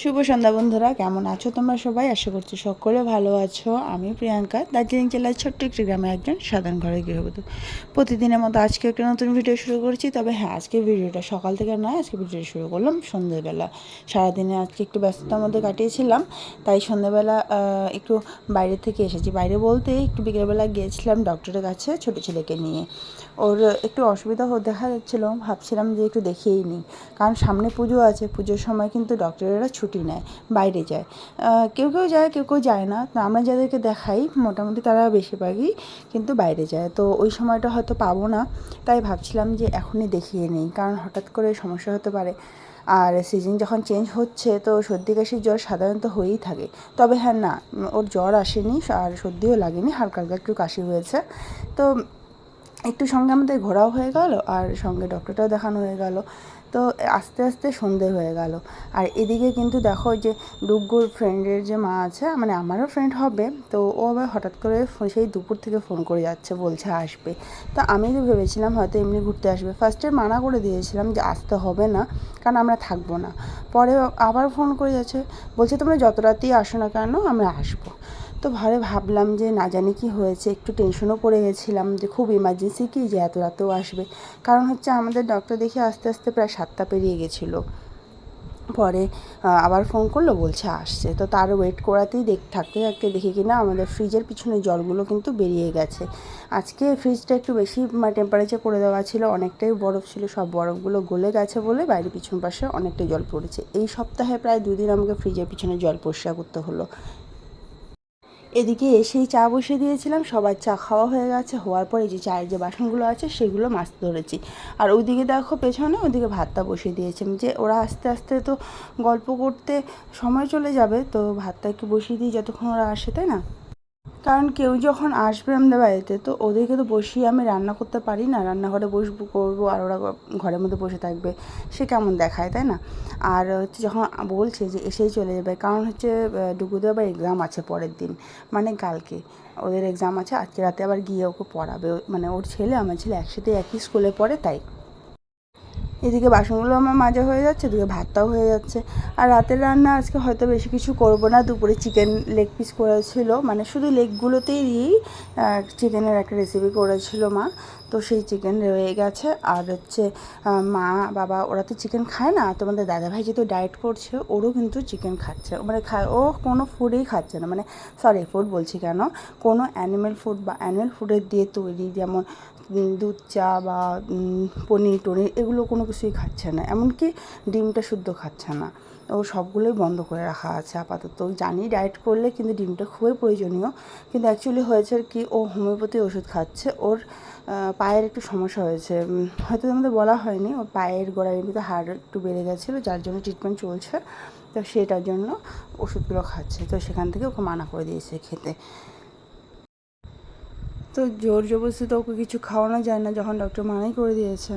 শুভ সন্ধ্যা বন্ধুরা, কেমন আছো তোমরা সবাই? আশা করছি সকলে ভালো আছো। আমি প্রিয়াঙ্কা, দার্জিলিং জেলার ছোট্ট একটি গ্রামে একজন সাধারণ ঘরের গৃহবধূ। প্রতিদিনের মতো আজকে একটা নতুন ভিডিও শুরু করছি, তবে হ্যাঁ আজকে ভিডিওটা সকাল থেকে নয়, আজকে ভিডিওটা শুরু করলাম সন্ধ্যেবেলা সারাদিনে আজকে একটু ব্যস্ততার মধ্যে কাটিয়েছিলাম, তাই সন্ধ্যেবেলা একটু বাইরে থেকে এসেছি। বাইরে বলতে একটু বিকেলবেলা গিয়েছিলাম ডক্টরের কাছে ছোটো ছেলেকে নিয়ে। ওর একটু অসুবিধা দেখা যাচ্ছিল, ভাবছিলাম যে একটু দেখিয়েই নিই। কারণ সামনে পুজো আছে, পুজোর সময় কিন্তু ডক্টরেরা ছুটি নেয়, বাইরে যায়। কেউ কেউ যায়, কেউ কেউ যায় না। তো আমরা যাদেরকে দেখাই, মোটামুটি তারা বেশিরভাগই কিন্তু বাইরে যায়। তো ওই সময়টা হয়তো পাবো না। তাই ভাবছিলাম যে এখনই দেখিয়ে নেই, কারণ হঠাৎ করে সমস্যা হতে পারে। আর সিজন যখন চেঞ্জ হচ্ছে, তো সর্দি কাশির জ্বর সাধারণত হয়েই থাকে। তবে হ্যাঁ না, ওর জ্বর আসেনি, আর সর্দিও লাগেনি, হালকা হালকা একটু কাশি হয়েছে। তো একটু সঙ্গে আমাদের ঘোরাও হয়ে গেল, আর সঙ্গে ডক্টরটাও দেখানো হয়ে গেল। তো আস্তে আস্তে সন্ধে হয়ে গেল। আর এদিকে কিন্তু দেখো যে ডুগ্গুর ফ্রেন্ডের যে মা আছে মানে আমারও ফ্রেন্ড হবে, তো ও আবার হঠাৎ করে সেই দুপুর থেকে ফোন করে যাচ্ছে, বলছে আসবে। তো আমি তো ভেবেছিলাম হয়তো এমনি ঘুরতে আসবে। ফার্স্টে মানা করে দিয়েছিলাম যে আসতে হবে না, কারণ আমরা থাকব না। পরে আবার ফোন করে যাচ্ছে, বলছে তোমরা যত রাতেই আসো না কেন, আমরা আসব। তো ঘরে ভাবলাম যে না জানি কি হয়েছে, একটু টেনশনও পড়ে গেছিলাম যে খুব ইমার্জেন্সি কি যে এত রাতেও আসবে। কারণ হচ্ছে আমাদের ডক্টর দেখে আস্তে আস্তে প্রায় সাতটা পেরিয়ে গেছিল। পরে আবার ফোন করল, বলছে আসছে। তো তার ওয়েট করাতেই দেখ, থাকতে থাকতে দেখি কিনা আমাদের ফ্রিজের পিছনে জলগুলো কিন্তু বেরিয়ে গেছে। আজকে ফ্রিজটা একটু বেশি টেম্পারেচার করে দেওয়া ছিল, অনেকটাই বরফ ছিল, সব বরফগুলো গলে গেছে বলে বাইরে পিছন পাশে অনেকটাই জল পড়েছে। এই সপ্তাহে প্রায় দুদিন আমাকে ফ্রিজের পিছনে জল পরিষ্কার করতে হলো। এদিকে এসেই চা বসিয়ে দিয়েছিলাম, সবার চা খাওয়া হয়ে গেছে, হওয়ার পরে যে চায়ের যে বাসনগুলো আছে সেগুলো মাছ ধরেছি। আর ওইদিকে দেখো পেছনে ওদিকে ভাতটা বসিয়ে দিয়েছে যে ওরা আস্তে আস্তে তো গল্প করতে সময় চলে যাবে, তো ভাতটা একটু বসিয়ে দিই যতক্ষণ ওরা আসে, তাই না? কারণ কেউ যখন আসবে আমাদের বাড়িতে, তো ওদেরকে তো বসিয়ে আমি রান্না করতে পারি না। রান্নাঘরে বসবো, করব, আর ওরা ঘরের মধ্যে বসে থাকবে। সে কেমন দেখায়, তাই না? আর হচ্ছে যখন বলছে যে এসেই চলে যাবে, কারণ হচ্ছে ডুগুদের আবার এক্সাম আছে পরের দিন মানে কালকে। ওদের এক্সাম আছে, আজকে রাতে আবার গিয়ে ওকে পড়াবে। মানে ওর ছেলে, আমার ছেলে একসাথে একই স্কুলে পড়ে, তাই। এদিকে বাসনগুলো আমার মাজা হয়ে যাচ্ছে, এদিকে ভাতটাও হয়ে যাচ্ছে। আর রাতের রান্না আজকে হয়তো বেশি কিছু করব না, দুপুরে চিকেন লেগ পিস করেছিল। মানে শুধু লেগগুলোতেই দিয়েই চিকেনের একটা রেসিপি করেছিল মা। তো সেই চিকেন রয়ে গেছে। আর হচ্ছে মা, বাবা, ওরা তো চিকেন খায় না। তোমাদের দাদাভাই যেহেতু ডায়েট করছে, ওরও কিন্তু চিকেন খাচ্ছে। মানে খায় ও কোনো ফুডেই খাচ্ছে না। মানে সরি ফুড বলছি কেন? কোনো অ্যানিমেল ফুড বা অ্যানিমেল ফুডের দিয়ে তৈরি যেমন দুধ চা বা পনির টনির এগুলো কোনো কিছুই খাচ্ছে না। এমনকি ডিমটা শুদ্ধ খাচ্ছে না। ও সবগুলোই বন্ধ করে রাখা আছে আপাতত। জানি ডায়েট করলে কিন্তু ডিমটা খুবই প্রয়োজনীয়। কিন্তু অ্যাকচুয়ালি হয়েছে কি, ও হোমিওপ্যাথি ওষুধ খাচ্ছে। ওর পায়ের একটু সমস্যা হয়েছে। হয়তো আমাদের বলা হয়নি, ওর পায়ের গোড়ায় এমনিতে হাড় একটু বেড়ে গেছিল, যার জন্য ট্রিটমেন্ট চলছে। তো সেটার জন্য ওষুধগুলো খাচ্ছে। তো সেখান থেকে ওকে মানা করে দিয়েছে খেতে। তো জোর জবরদস্তি তো ওকে কিছু খাওয়ানো যায় না, যখন ডক্টর মানাই করে দিয়েছে।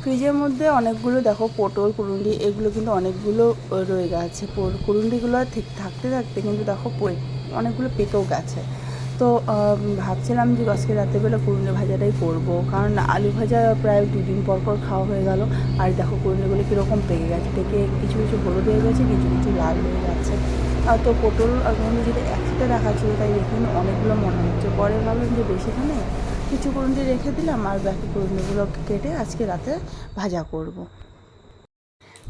ফ্রিজের মধ্যে অনেকগুলো দেখো পটল, কুরুন্ডি, এগুলো কিন্তু অনেকগুলো রয়ে গেছে। কুরুন্ডিগুলো ঠিক থাকতে থাকতে কিন্তু দেখো অনেকগুলো পেকেও গেছে। তো ভাবছিলাম যে আজকে রাত্রেবেলা কুরুন্ডি ভাজাটাই করব, কারণ আলু ভাজা প্রায় দুদিন পর পর খাওয়া হয়ে গেল। আর দেখো কুরুন্ডিগুলো কীরকম পেকে গেছে। পেকে কিছু কিছু হলুদ হয়ে গেছে, কিছু কিছু লাল হয়ে যাচ্ছে তো পটল আর যদি একসাথে রাখা ছিল, তাই দেখে অনেকগুলো মনে হচ্ছে। পরে ভাবলাম যে বেশিখানে কিছু কুরুন্ডি রেখে দিলাম আর বাকি কুরুন্ডিগুলো কেটে আজকে রাতে ভাজা করব।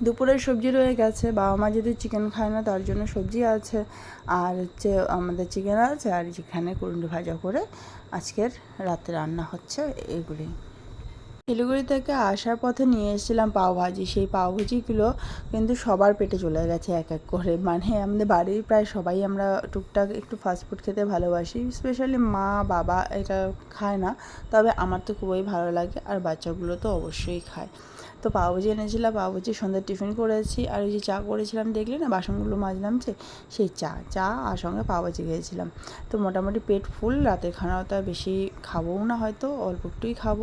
দুপুরের সবজি রয়ে গেছে। বাবা মা যদি চিকেন খায় না, তার জন্য সবজি আছে। আর হচ্ছে আমাদের চিকেন আছে, আর যেখানে কুরুন্ডি ভাজা করে আজকের রাতে রান্না হচ্ছে এগুলি। শিলিগুড়ি থেকে আসার পথে নিয়ে এসেছিলাম পাওভাজি। সেই পাওভাজিগুলো কিন্তু সবার পেটে চলে গেছে এক এক করে। মানে আমাদের বাড়ির প্রায় সবাই আমরা টুকটাক একটু ফাস্টফুড খেতে ভালোবাসি। স্পেশালি মা, বাবা এটা খায় না। তবে আমার তো খুবই ভালো লাগে আর বাচ্চাগুলো তো অবশ্যই খায়। তো পাওভাজি এনেছিলাম পাওভাজি সন্ধ্যার টিফিন করেছি। আর ওই যে চা করেছিলাম, দেখলি না বাসনগুলো মাজলাম যে সেই চা চা আর সঙ্গে পাওভাজি খেয়েছিলাম। তো মোটামুটি পেট ফুল, রাতের খানাটা বেশি খাবোও না হয়তো, অল্প একটুই খাব।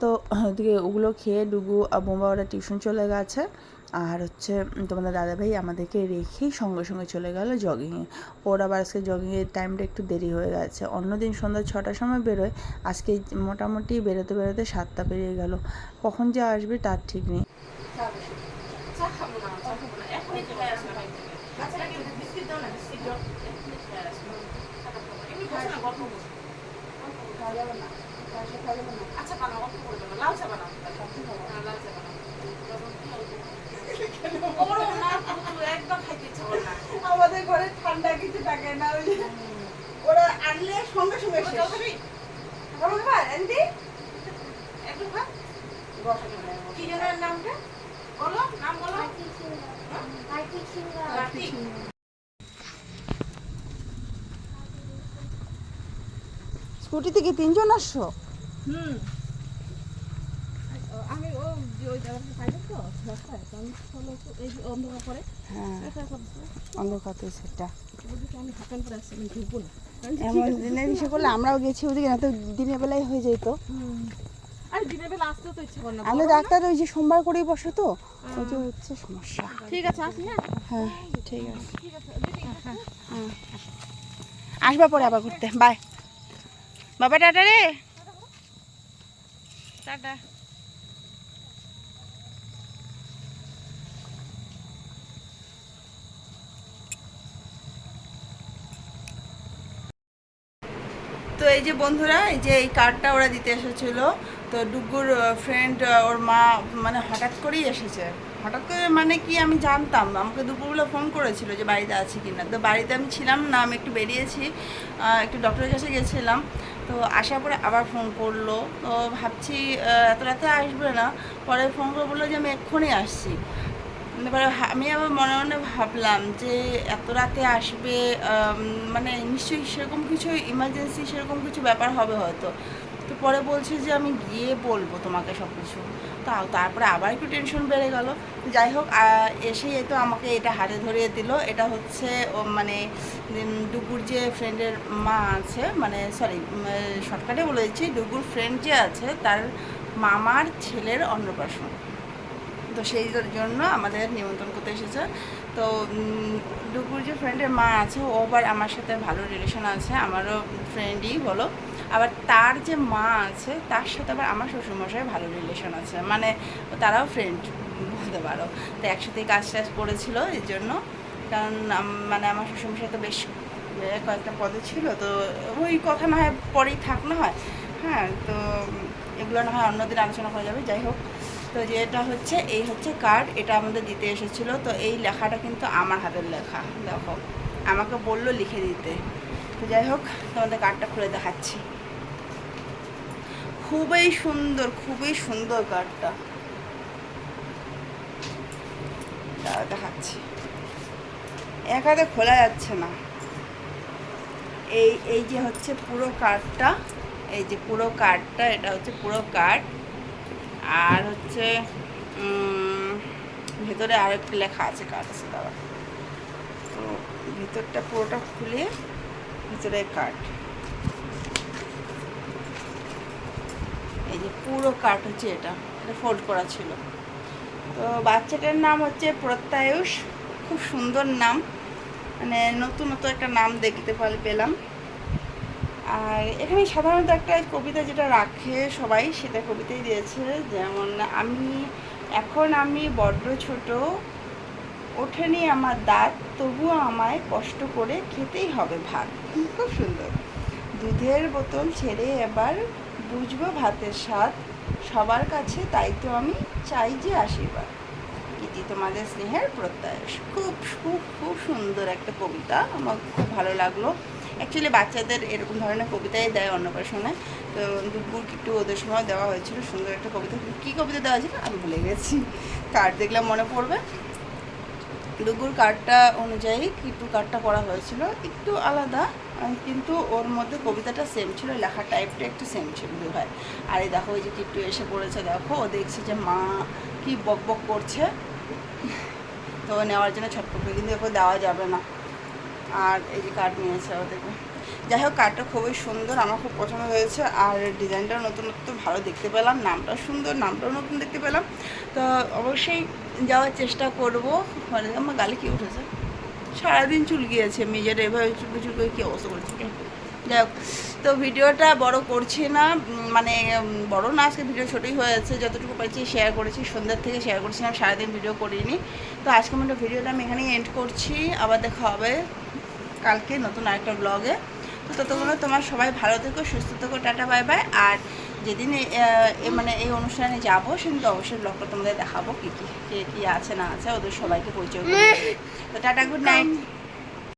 তো ওদিকে ওগুলো খেয়ে ডুগু আর বোমা ওরা টিউশন চলে গেছে। আর হচ্ছে তোমাদের দাদাভাই আমাদেরকে রেখেই সঙ্গে সঙ্গে চলে গেল জগিংয়ে ওর আবার আজকে জগিংয়ের টাইমটা একটু দেরি হয়ে গেছে। অন্যদিন সন্ধ্যা ছটার সময় বেরোয়, আজকে মোটামুটি বেরোতে বেরোতে সাতটা পেরিয়ে গেল। কখন যে আসবে তার ঠিক নেই। আচ্ছা বানাও করবে না লাল চা বানাও। না ঠান্ডা কিছু থাকে না ওই ওরা আনলে সঙ্গে সঙ্গে একটু। কি যেন নামটা? বলো, নাম বলো। কার্তিক। স্কুটিতে কি তিনজন আসছো হুম। আমি ও ওই জায়গাটা তো রাস্তায় আমি হলো এই যে অন্ধকার করে হ্যাঁ। অন্ধকার তো সেটা ওদিকে আমি হাঁটান করে আসছি আমি ঢুকবো না। এমন দিনের বিষয় করলে আমরাও গেছি ওদিকে না তো দিনের বেলায় হয়ে যেত। আর দিনের বেলা আসতেও তো ইচ্ছে করে না। আমি ডাক্তার ওই যে সোমবার করেই বসে তো ওই যে হচ্ছে সমস্যা। ঠিক আছে আসি হ্যাঁ? হ্যাঁ ঠিক আছে। ঠিক আছে হ্যাঁ। আসবা পরে আবার ঘুরতে বাই। বাবা টাটা রে। টাটা। এই যে বন্ধুরা, এই যে এই কার্ডটা ওরা দিতে এসেছিল, তো ডুগুর ফ্রেন্ড ওর মা মানে হঠাৎ করেই এসেছে। হঠাৎ করে মানে কি আমি জানতাম, আমাকে দুপুরবেলা ফোন করেছিল যে বাড়িতে আছে কি না তো বাড়িতে আমি ছিলাম না, আমি একটু বেরিয়েছি একটু ডক্টরের কাছে গেছিলাম। তো আসার পরে আবার ফোন করল, তো ভাবছি এত রাতে আসবে না। পরে ফোন করে বলল যে আমি এক্ষুনি আসছি। আমি আবার মনে মনে ভাবলাম যে এত রাতে আসবে মানে নিশ্চয়ই সেরকম কিছু ইমার্জেন্সি সেরকম কিছু ব্যাপার হবে হয়তো। তো পরে বলছে যে আমি গিয়ে বলব তোমাকে সব কিছু তা, তারপরে আবার একটু টেনশন বেড়ে গেল। যাই হোক এসেই তো আমাকে এটা হাতে ধরিয়ে দিল। এটা হচ্ছে মানে ডুগুর যে ফ্রেন্ডের মা আছে মানে সরি শর্টকাটে বলে দিচ্ছি ডুগুর ফ্রেন্ড যে আছে, তার মামার ছেলের অন্নপ্রাশন। তো সেই জন্য আমাদের নিমন্ত্রণ করতে এসেছে। তো ডুকুর যে ফ্রেন্ডের মা আছে, ও আবার আমার সাথে ভালো রিলেশন আছে, আমারও ফ্রেন্ডই বলো আবার তার যে মা আছে, তার সাথে আবার আমার শ্বশুরমশাই ভালো রিলেশন আছে। মানে তারাও ফ্রেন্ড বলতে পারো। তো একসাথেই কাজ টাজ করেছিল এই জন্য। কারণ মানে আমার শ্বশুরমশাই তো বেশ কয়েকটা পদে ছিল। তো ওই কথা না হয় পরেই থাক, না হয়। হ্যাঁ তো, এগুলো না হয় অন্যদিন আলোচনা করা যাবে। যাই হোক তো যেটা হচ্ছে, এই হচ্ছে কার্ড এটা আমাদের দিতে এসেছিল। তো এই লেখাটা কিন্তু আমার হাতের লেখা, দেখো। আমাকে বলল লিখে দিতে। তো যাই হোক, তোমাদের কার্ডটা খুলে দেখাচ্ছি। খুবই সুন্দর খুবই সুন্দর কার্ডটা দেখাচ্ছি। এক হাতে খোলা যাচ্ছে না। এই এই যে হচ্ছে পুরো কার্ডটা এই যে পুরো কার্ডটা এটা হচ্ছে পুরো কার্ড আর হচ্ছে ভেতরে আর একটু লেখা আছে কার্ড আছে দাদা তো ভিতরটা পুরোটা খুলে ভিতরে কার্ড এই যে পুরো কার্ড হচ্ছে এটা এটা ফোল্ড করা ছিল। তো বাচ্চাটার নাম হচ্ছে প্রত্যায়ুষ, খুব সুন্দর নাম। মানে নতুন একটা নাম দেখতে পেলাম। আর এখানে সাধারণত একটা কবিতা যেটা রাখে সবাই, সেটা কবিতাই দিয়েছে। যেমন, আমি, এখন আমি বড্ড ছোট, ওঠেনি আমার দাঁত, তবুও আমায় কষ্ট করে খেতেই হবে ভাত। খুব সুন্দর। দুধের বোতল ছেড়ে এবার বুঝব ভাতের স্বাদ, সবার কাছে তাই তো আমি চাই যে আশীর্বাদ। ইতি তোমাদের স্নেহের প্রত্যাশ খুব খুব খুব সুন্দর একটা কবিতা। আমার খুব ভালো লাগল। অ্যাকচুয়ালি বাচ্চাদের এরকম ধরনের কবিতাই দেয় অন্নপ্রাশনে তো দুপুর একটু ওদের সময় দেওয়া হয়েছিল, সুন্দর একটা কবিতা। কী কবিতা দেওয়া হয়েছিল? আমি ভুলে গেছি। কার্ড দেখলাম, মনে পড়বে? ডুগুর কার্ডটা অনুযায়ী কিটু কার্ডটা করা হয়েছিল। একটু আলাদা কিন্তু ওর মধ্যে কবিতাটা সেম ছিল, লেখা টাইপটা একটু সেম ছিল দু ভাই আর এই দেখো, ওই যে কিট্টু এসে পড়েছে, দেখো, ও দেখছে যে মা কি বক বক করছে। তো নেওয়ার জন্য ছটফট করে, কিন্তু ওকে দেওয়া যাবে না। আর এই যে কার্ড নিয়েছে ওদেরকে যাই হোক কার্ডটা খুবই সুন্দর, আমার খুব পছন্দ হয়েছে। আর ডিজাইনটাও নতুন নতুন ভালো দেখতে পেলাম, নামটাও সুন্দর, নামটাও নতুন দেখতে পেলাম। তো অবশ্যই যাওয়ার চেষ্টা করব। মানে আমার গালে কি উঠেছে? সারাদিন চুল গিয়েছে মেজের এভাবে চুলকে চুলকে কী অবস্থা করেছে? যাই হোক, তো ভিডিওটা বড় করছি না মানে বড় না, আজকে ভিডিও ছোটোই হয়েছে। যতটুকু পারছি শেয়ার করেছি, সন্ধ্যার থেকে শেয়ার করছিলাম সারাদিন ভিডিও করিনি। তো আজকে মতো ভিডিওটা আমি এখানেই এন্ড করছি, আবার দেখা হবে। কালকে নতুন আরেকটা ব্লগে তো ততক্ষণ তোমার সবাই ভালো থেকো, সুস্থ থেকো, টাটা, বাই বাই। আর যেদিন মানে এই অনুষ্ঠানে যাব, সেদিন তো অবশ্যই ব্লগটা তোমাদের দেখাবো, কী কী, কে, কী আছে, না আছে, ওদের সবাইকে পরিচয় তো টাটা গুড নাইট